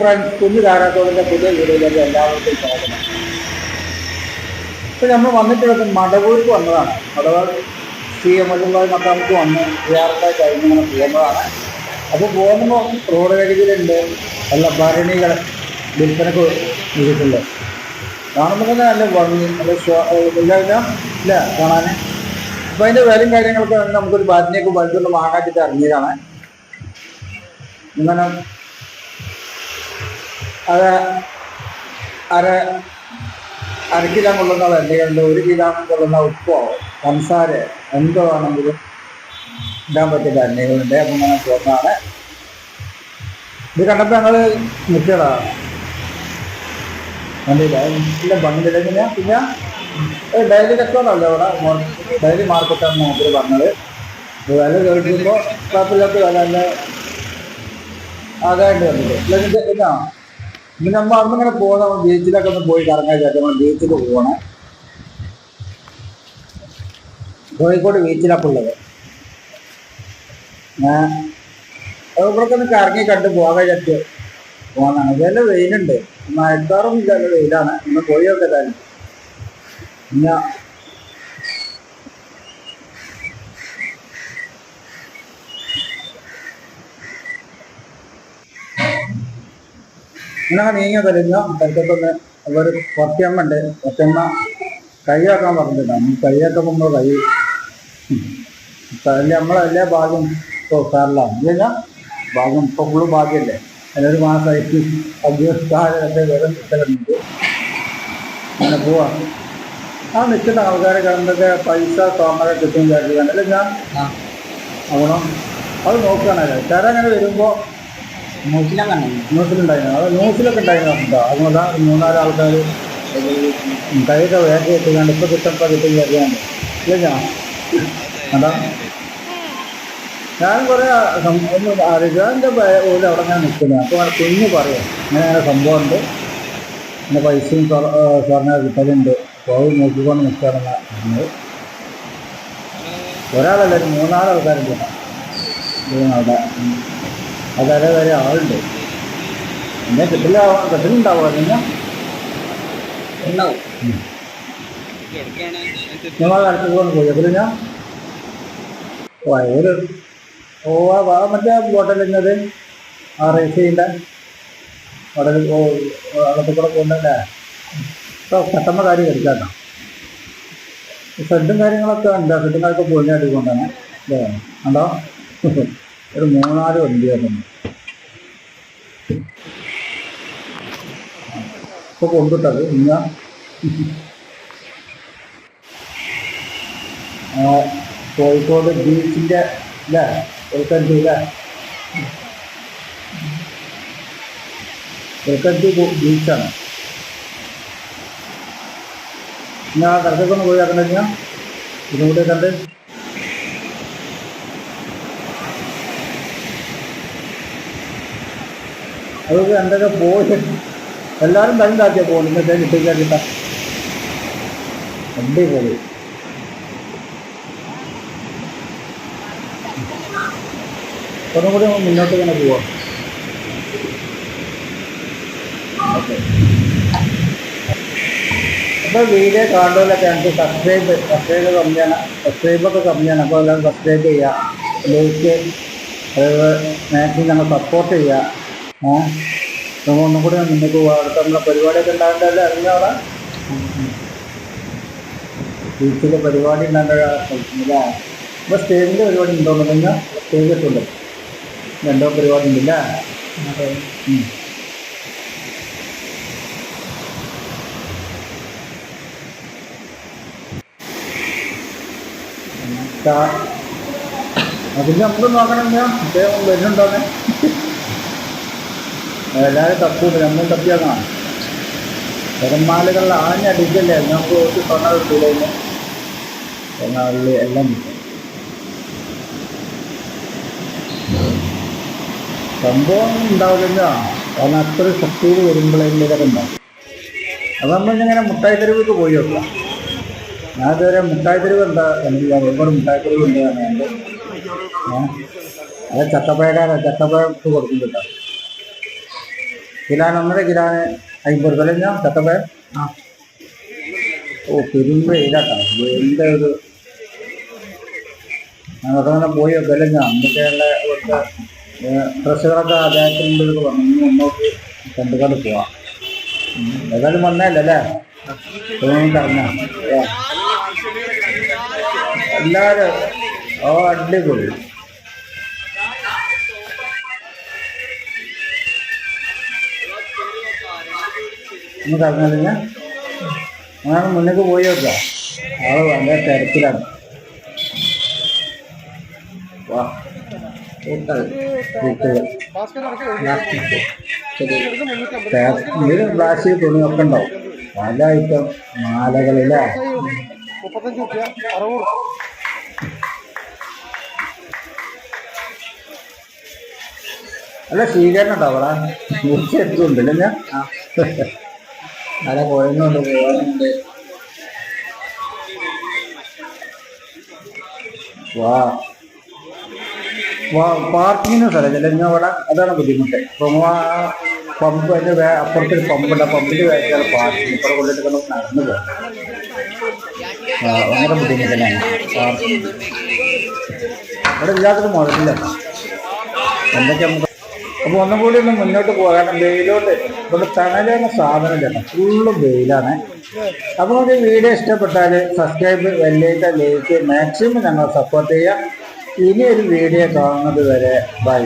Friends കുഞ്ഞു താരാത്തോടിന്റെ പുതിയ വീഡിയോയിലേക്ക് എല്ലാവർക്കും സ്വാഗതം. ഇപ്പം നമ്മൾ വന്നിട്ടുള്ളത് മടവൂർക്ക് വന്നതാണ്. മടവൂർ എം അമൃതമായി മക്കാമത്ത് വന്ന് വിയാറിന്റെ കഴിഞ്ഞ് ഇങ്ങനെ പോകുന്നതാണ്. അപ്പോൾ പോകുമ്പോൾ റോഡ് കരികിലുണ്ട് നല്ല ഭരണികൾ വിൽപ്പനക്ക് ഇരിക്കുന്നുണ്ട് കാണുമ്പോൾ തന്നെ നല്ല ഭംഗി നല്ല ഇല്ല ഇല്ല കാണാൻ. അപ്പോൾ അതിന്റെ വിലയും കാര്യങ്ങളൊക്കെ നമുക്കൊരു ഭരണിയൊക്കെ വലിച്ചൊന്ന് വാങ്ങാച്ചിട്ട് ഇറങ്ങിയതാണ്. ഇങ്ങനെ അത് അര അര കിലോ കൊള്ളുന്ന വെള്ളയുണ്ട് ഒരു കിലോ കൊള്ളുന്ന ഉപ്പോ പഞ്ചസാര എന്തോ ആണെങ്കിലും ഇടാൻ പറ്റില്ല ധന്യകളുണ്ട് അപ്പം ഇങ്ങനെ തോന്നാണ് ഇത് കണ്ടപ്പോൾ ഞങ്ങൾ നിൽക്കടാ കണ്ടില്ല ഇല്ല ഭംഗിയില്ല പിന്നെ പിന്നെ ഡെയിലി കച്ചവടമല്ല ഇവിടെ. ഡെയിലി മാർക്കറ്റാണ് നമുക്ക് പറഞ്ഞത്. വില കേൾക്കുമ്പോൾ കുഴപ്പമില്ലാത്ത വില തന്നെ അതായിട്ട് വന്നിട്ട് ഇല്ല പിന്നെ നമ്മൾ അന്ന് ഇങ്ങനെ പോകണം ബീച്ചിലൊക്കെ ഒന്ന് പോയി കറങ്ങാൻ ചേട്ടൻ ബീച്ചിൽ പോകണം കോഴിക്കോട് ബീച്ചിലൊക്കെ ഉള്ളത്. ഇവിടൊക്കെ ഒന്ന് കറങ്ങി കണ്ട് പോകാൻ ചേട്ടൻ പോകണം ഇതെല്ലാം വെയിലുണ്ട്. മഴക്കാറും ഇല്ല വെയിലാണ്. ഇന്ന് പോയി നോക്കത്താലും പിന്നെ ഇങ്ങനെ നീങ്ങി തരുന്ന അടുത്തൊന്ന് ഒരു കൊത്തിയമ്മ ഉണ്ട് കൊത്തിയമ്മ കൈയാക്കാൻ പറഞ്ഞിട്ടുണ്ടാവും കൈയാക്കാൻ നമ്മൾ കൈ നമ്മളെ നമ്മളെല്ലാ ഭാഗ്യം ഇപ്പോൾ സാറിലാണ്. ഇല്ല ഭാഗ്യം ഇപ്പോൾ ഫുള്ള് ഭാഗ്യമല്ലേ അതിനൊരു മാസമായിട്ട് അഭ്യസ്ഥാനത്തെ വിവരം കിട്ടലുണ്ട് അങ്ങനെ പോവാ. ആ നിൽക്കുന്ന ആൾക്കാരെ കണ്ടൊക്കെ പൈസ തോമര കിട്ടും കാര്യം അല്ല ഞാൻ. ആവണം. അത് നോക്കുകയാണല്ലോ ചേരാ അങ്ങനെ വരുമ്പോൾ ന്യൂസിലൊക്കെ ന്യൂസിലുണ്ടായിരുന്നു അത് ന്യൂസിലൊക്കെ ഉണ്ടായിരുന്നു കേട്ടോ. അതുകൊണ്ടാ കൈയൊക്കെ വേഗം കിട്ടുകയാണ് ഇപ്പൊ കിട്ടപ്പോ കിട്ടും അറിയാണ്ട് ഇല്ലാ അതാ ഞാൻ കുറെ ഒന്ന് അറിയാന്റെ ഒരു അവിടെ ഞാൻ നിൽക്കുന്നത് അപ്പോൾ കുഞ്ഞ് പറയാം ഇങ്ങനെ അങ്ങനെ സംഭവം ഉണ്ട് എന്റെ പൈസയും സ്വർണ കിട്ടലുണ്ട്. പോയി നോക്കിക്കൊണ്ട് നിൽക്കാറുണ്ട് ഒരാളല്ല ഒരു മൂന്നാൽ അവിടെ. അതര വരെ ആളുണ്ട്. എന്നെ കിട്ടില്ല കിട്ടുന്നുണ്ടാവുക അതിന് ഞങ്ങൾ അടുത്ത് കൊണ്ട് പോയി അപ്പോൾ ഞാൻ? വയറ് ഓ ആ മറ്റേ ബോട്ടലിന്നത് ആ റേസ് ചെയ്യണ്ട അവിടെ ഓ അകത്ത് കൂടെ പോകണ്ടല്ലേ ഇപ്പോൾ പെട്ടെന്ന് കാര്യം എടുക്കാട്ടോ. ഷെഡും കാര്യങ്ങളൊക്കെ ഉണ്ട്. ഷെഡും കാര്യമൊക്കെ പോയിട്ട് കൊണ്ടാണ്. അല്ലേ? ഉണ്ടോ? ഒരു മൂന്നാൽ വണ്ടിയായിരുന്നു ഇപ്പൊ കൊണ്ടിട്ടത് ഇന്ന കോഴിക്കോട് ബീച്ചിന്റെ അല്ലേ വെൽക്കത്തി അല്ലേ ബീച്ചാണ്. ഞാൻ കടക്കൊന്ന് പോയി ആക്കണ്ട ഞാൻ ഇതിനൂടെ കണ്ട് അതൊക്കെ എന്തൊക്കെ പോയി. എല്ലാവരും കാട്ടിയാ പോകുന്നു ഇന്നത്തെ കിട്ടിക്കാട്ടിട്ട അടിപൊളി. ഒന്നും കൂടി നമ്മൾ മുന്നോട്ട് ഇങ്ങനെ പോവാം. ഓക്കെ. അപ്പോൾ വീഡിയോ കാണുന്നതിലൊക്കെ എനിക്ക് സബ്സ്ക്രൈബ് സബ്സ്ക്രൈബ് കമ്മിയാണ്. സബ്സ്ക്രൈബൊക്കെ കമ്മിയാണ്. അപ്പോൾ എല്ലാവരും സബ്സ്ക്രൈബ് ചെയ്യുക ലൈക്ക് മാക്സിമം ഞങ്ങൾ സപ്പോർട്ട് ചെയ്യുക ഏഹ് നമ്മൾ ഒന്നും കൂടി മുന്നോട്ട് അടുത്ത നമ്മളെ പരിപാടിയൊക്കെ ഉണ്ടാകേണ്ടതല്ലേ അവിടെ ബീച്ചിലെ പരിപാടി ഉണ്ടാകേണ്ട അപ്പോൾ സ്റ്റേജിന്റെ പരിപാടി ഉണ്ടോന്ന് കഴിഞ്ഞാൽ സ്റ്റേജൊക്കെ ഉണ്ട് രണ്ടോ പരിപാടി ഉണ്ടല്ലേ അതിന് നമുക്ക് നോക്കണം ഞാൻ അദ്ദേഹം വരുന്നുണ്ടോന്നെ എല്ലാവരും തപ്പൂണ്ട്. നമ്മളും തപ്പിയാക്കണം പെരുമാളുകളിൽ ആഞ്ഞടിക്കല്ലേ നമുക്ക് കുറച്ച് പണം കിട്ടൂല സ്വർണ എല്ലാം കിട്ടും. സംഭവം ഉണ്ടാവില്ല. കാരണം അത്ര ശക്തിയിൽ വരുമ്പോഴേ ഇതൊക്കെ ഉണ്ടാവും അത് നമ്മളിങ്ങനെ മുട്ടായി തെരുവിക്ക് പോയി നോക്കാം. ഞാൻ ഇതുവരെ മുട്ടായി തെരുവ് എന്താ എനിക്ക് ഒരുപാട് മുട്ടായി തെരുവ് ഉണ്ട് ഏഹ് അത് ചക്കപ്പഴക്കാരാ ചക്കപ്പഴക്ക് കൊടുക്കും കേട്ടോ. കിലാൻ ഒന്നര കിലാന് അമ്പത് രൂപ ഞാൻ ചത്തപ്പേ ആ. ഓ പെരുമ്പ ഇല്ലാട്ടോ എന്താ ഒരു ഞങ്ങൾക്കങ്ങനെ പോയി ഞാൻ. അന്നൊക്കെയുള്ള ഇവിടുത്തെ ഡ്രസ്സുകളൊക്കെ അദ്ദേഹത്തിന്റെ പറഞ്ഞു മുന്നോട്ട് കണ്ടുകൊണ്ട് പോവാം. ഏതായാലും വന്നല്ലേ അറിഞ്ഞ എല്ലാവരും ഓ അടിപൊളി. നമുക്ക് കഴിഞ്ഞാൽ അങ്ങനെ മുന്നേക്ക് പോയി വെക്കാം ആൾ വളരെ തിരക്കിലാണ്. വാ ഇതിൽ പ്ലാസ്റ്റിക് തുണിയൊക്കെ ഉണ്ടാവും. പല ഐറ്റം മാലകളിലെ. അല്ല സ്വീകരണം ഉണ്ടോ അവിടെ? മുറിച്ചെടുത്തുണ്ടല്ലേ ഞാൻ? നല്ല കുഴഞ്ഞുണ്ട് പോകാനുണ്ട് വാ. വാ പാർക്കിങ്ങിന് സ്ഥലമില്ല ഞാൻ അവിടെ അതാണ് ബുദ്ധിമുട്ട്. അപ്പം ആ പമ്പ് അതിന്റെ വേ അപ്പുറത്തൊരു പമ്പുണ്ട്. ആ പമ്പിൽ വേറെ പാർക്കിങ്. ഇപ്പുറം കൊണ്ടിട്ട് നമുക്ക് നടന്നു പോകാം ഭയങ്കര ബുദ്ധിമുട്ട് തന്നെയാണ് പാർക്കിങ് ഇല്ലാത്തൊരു മുതലില്ല എന്തൊക്കെ നമുക്ക് അപ്പോൾ ഒന്നും കൂടി ഒന്ന് മുന്നോട്ട് പോകാനും വെയിലോട്ട്. ഇവിടെ തണലെന്ന സാധനം ചേട്ടാ ഫുള്ള് വെയിലാണ്. അപ്പോൾ നമുക്ക് വീഡിയോ ഇഷ്ടപ്പെട്ടാൽ സബ്സ്ക്രൈബ് വെല്ലേക്ക് ലൈക്ക് മാക്സിമം ഞങ്ങൾ സപ്പോർട്ട് ചെയ്യുക. ഇനി ഒരു വീഡിയോ കാണുന്നത് വരെ ബൈ